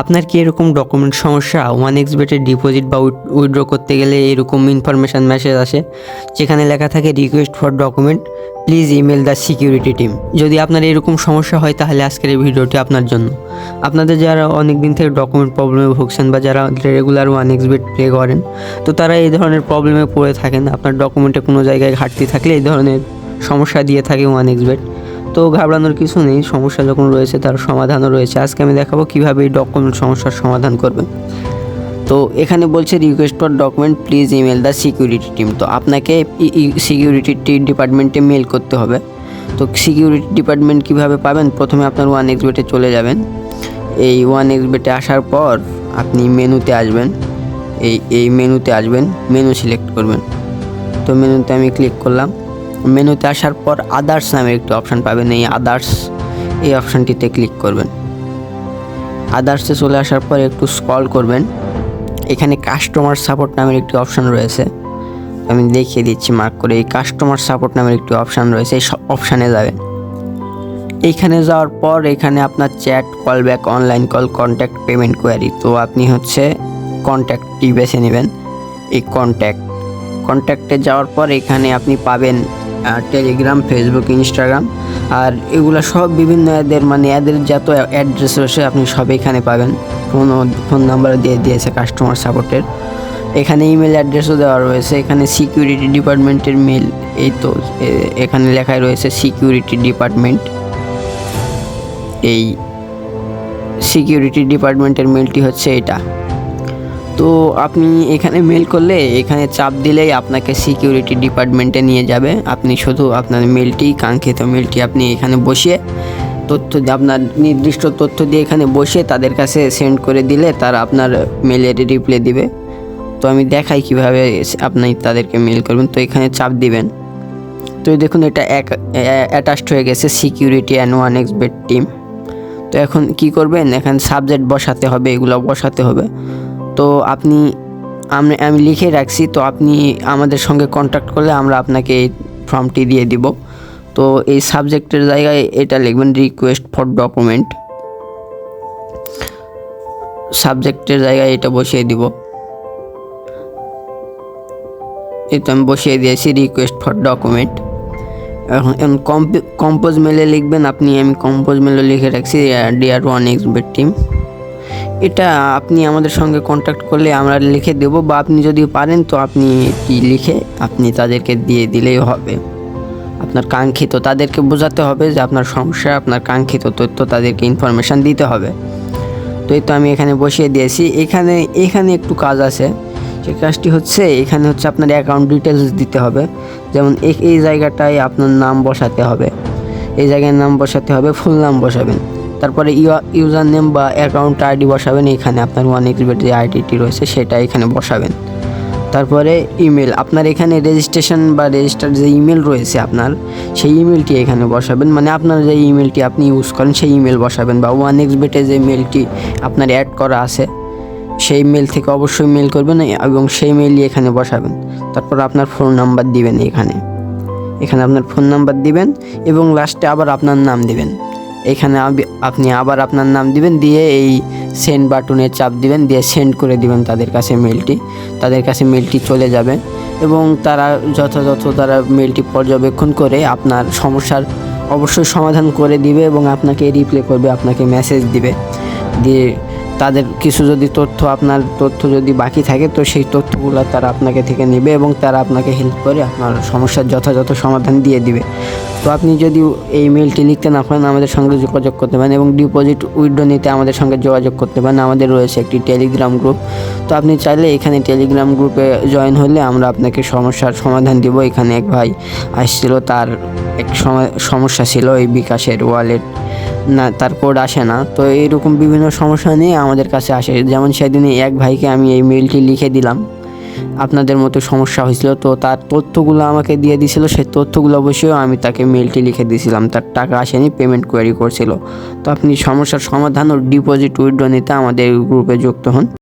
আপনার কি এরকম ডকুমেন্ট সমস্যা? ওয়ান এক্স বেটের ডিপোজিট বা উইথড্র করতে গেলে এরকম ইনফরমেশান মেসেজ আসে, যেখানে লেখা থাকে request for document please email the security team যদি আপনার এরকম সমস্যা হয়, তাহলে আজকের এই ভিডিওটি আপনার জন্য। আপনাদের যারা অনেক দিন থেকে ডকুমেন্ট প্রবলেমে ভুগছেন বা যারা regular one X bet play করেন, তো তারা এই ধরনের প্রবলেমে পড়ে থাকেন। আপনার ডকুমেন্টে কোনো জায়গায় ঘাটতি থাকলে এই ধরনের সমস্যা দিয়ে থাকে ওয়ান এক্স বেট তো ঘাবড়ানোর কিছু নেই, সমস্যা যখন রয়েছে তার সমাধানও রয়েছে। আজকে আমি দেখাবো কীভাবে এই ডকুমেন্ট সমস্যার সমাধান করবেন। তো এখানে বলছে request for document please email the security team তো আপনাকে সিকিউরিটি ডিপার্টমেন্টে মেল করতে হবে। তো সিকিউরিটি ডিপার্টমেন্ট কীভাবে পাবেন? প্রথমে আপনার ওয়ান এক্স বেটে চলে যাবেন। এই ওয়ান এক্স বেটে আসার পর আপনি মেনুতে আসবেন। এই এই মেনুতে আসবেন মেনু সিলেক্ট করবেন। তো মেনুতে আমি ক্লিক করলাম। মেনুতে আসার পর আদার্স নামের একটি অপশান পাবেন। এই আদার্স এই অপশানটিতে ক্লিক করবেন। আদার্সে চলে আসার পর একটু স্ক্রল করবেন। এখানে কাস্টমার সাপোর্ট নামের একটি অপশান রয়েছে। আমি দেখিয়ে দিচ্ছি মার্ক করে, এই কাস্টমার সাপোর্ট নামের একটি অপশান রয়েছে, এই অপশানে যাবেন। এইখানে যাওয়ার পর এখানে আপনার chat call back online call contact payment query তো আপনি হচ্ছে কন্ট্যাক্টটি বেছে নেবেন। এই কন্ট্যাক্ট কন্ট্যাক্টে যাওয়ার পর এখানে আপনি পাবেন টেলিগ্রাম ফেসবুক ইনস্টাগ্রাম আর এগুলো সব বিভিন্ন এদের মানে এদের যত অ্যাড্রেস রয়েছে, আপনি সব এখানে পাবেন। ফোন ফোন নাম্বার দিয়ে দিয়েছে কাস্টমার সাপোর্টের এখানে ইমেল অ্যাড্রেসও দেওয়া রয়েছে। এখানে সিকিউরিটি ডিপার্টমেন্টের মেল এই তো এখানে লেখাই রয়েছে সিকিউরিটি ডিপার্টমেন্ট এই সিকিউরিটি ডিপার্টমেন্টের মেলটি হচ্ছে এটা। তো আপনি এখানে মেল করলে এখানে চাপ দিলেই আপনাকে সিকিউরিটি ডিপার্টমেন্টে নিয়ে যাবে। আপনি শুধু আপনার মেলটি কাঙ্ক্ষিত মেলটি আপনি এখানে বসিয়ে তথ্য আপনার নির্দিষ্ট তথ্য দিয়ে এখানে বসে তাদের কাছে সেন্ড করে দিলে তারা আপনার মেলের রিপ্লাই দিবে। তো আমি দেখাই কীভাবে আপনি তাদেরকে মেল করবেন। তো এখানে চাপ দিবেন। তো দেখুন, এটা এক অ্যাটাচড হয়ে গেছে security and one X bet team তো এখন কি করবেন? এখানে সাবজেক্ট বসাতে হবে, এগুলো বসাতে হবে। তো আপনি, আমি আমি লিখে রাখছি, তো আপনি আমাদের সঙ্গে কন্ট্যাক্ট করলে আমরা আপনাকে এই ফর্মটি দিয়ে দিব। তো এই সাবজেক্টের জায়গায় এটা লিখবেন রিকোয়েস্ট ফর ডকুমেন্ট সাবজেক্টের জায়গায় এটা বসিয়ে দিব। এই তো আমি বসিয়ে দিয়েছি রিকোয়েস্ট ফর ডকুমেন্ট এখন কম্পোজ মেলে লিখবেন, আপনি, আমি কম্পোজ মেলে লিখে রাখছি DR one X bet team এটা আপনি আমাদের সঙ্গে কন্ট্যাক্ট করলে আমরা লিখে দেবো বা আপনি যদি পারেন তো আপনি এটি লিখে আপনি তাদেরকে দিয়ে দিলেই হবে। আপনার কাঙ্ক্ষিত তাদেরকে বোঝাতে হবে যে আপনার সমস্যা, আপনার কাঙ্ক্ষিত তথ্য তাদেরকে ইনফরমেশান দিতে হবে। তো এই তো আমি এখানে বসিয়ে দিয়েছি। এখানে এখানে একটু কাজ আছে। সে কাজটি হচ্ছে, এখানে হচ্ছে আপনার অ্যাকাউন্ট ডিটেলস দিতে হবে। যেমন এই জায়গাটায় আপনার নাম বসাতে হবে। এই জায়গার নাম বসাতে হবে ফুল নাম বসাবেন। তারপরে ইউজার নেম বা অ্যাকাউন্ট আইডি বসাবেন, এখানে আপনার ওয়ান এক্সবেট যে আইডিটি রয়েছে, সেটা এখানে বসাবেন। তারপরে ইমেল, আপনার এখানে রেজিস্ট্রেশন বা রেজিস্টার যে ইমেল রয়েছে আপনার, সেই ইমেলটি এখানে বসাবেন। মানে আপনার যে ইমেলটি আপনি ইউজ করেন, সেই ইমেল বসাবেন বা ওয়ান এক্স বেটে যে মেলটি আপনার অ্যাড করা আছে, সেই মেল থেকে অবশ্যই মেল করবেন এবং সেই মেলই এখানে বসাবেন। তারপর আপনার ফোন নাম্বার দিবেন এখানে। এখানে আপনার ফোন নাম্বার দিবেন এবং লাস্টে আবার আপনার নাম দিবেন। এখানে আপনি আবার আপনার নাম দিবেন, দিয়ে এই সেন্ড বাটনে চাপ দিবেন, দিয়ে সেন্ড করে দিবেন তাদের কাছে মেলটি তাদের কাছে মেলটি চলে যাবে এবং তারা যথাযথ তারা মেলটি পর্যবেক্ষণ করে আপনার সমস্যার অবশ্যই সমাধান করে দিবে এবং আপনাকে রিপ্লে করবে, আপনাকে মেসেজ দিবে। দিয়ে তাদের কিছু যদি তথ্য, আপনার তথ্য যদি বাকি থাকে, তো সেই তথ্যগুলো তারা আপনাকে থেকে নেবে এবং তারা আপনাকে হেল্প করে আপনার সমস্যার যথাযথ সমাধান দিয়ে দিবে। তো আপনি যদি এই মেলটি লিখতে না পারেন, আমাদের সঙ্গে যোগাযোগ করতে পারেন এবং ডিপোজিট উইথড্র নিতে আমাদের সঙ্গে যোগাযোগ করতে পারেন। আমাদের রয়েছে একটি টেলিগ্রাম গ্রুপ তো আপনি চাইলে এখানে টেলিগ্রাম গ্রুপে জয়েন হলে আমরা আপনাকে সমস্যার সমাধান দিব। এখানে এক ভাই আসছিল, তার এক সমস্যা ছিল, এই বিকাশের ওয়ালেট না, তার কোড আসে না। তো এইরকম বিভিন্ন সমস্যা নিয়ে আমাদের কাছে আসে। যেমন সেদিনে এক ভাইকে আমি এই মেলটি লিখে দিলাম। আপনাদের মতো সমস্যা হয়েছিল। তো তার তথ্যগুলো আমাকে দিয়ে দিয়েছিল সেই তথ্যগুলো অবশ্যই আমি তাকে মেলটি লিখে দিয়েছিলাম। তার টাকা আসেনি পেমেন্ট কোয়ারি করছিল। তো আপনি সমস্যার সমাধান ও ডিপোজিট উইড্রো নিতে আমাদের গ্রুপে যুক্ত হন।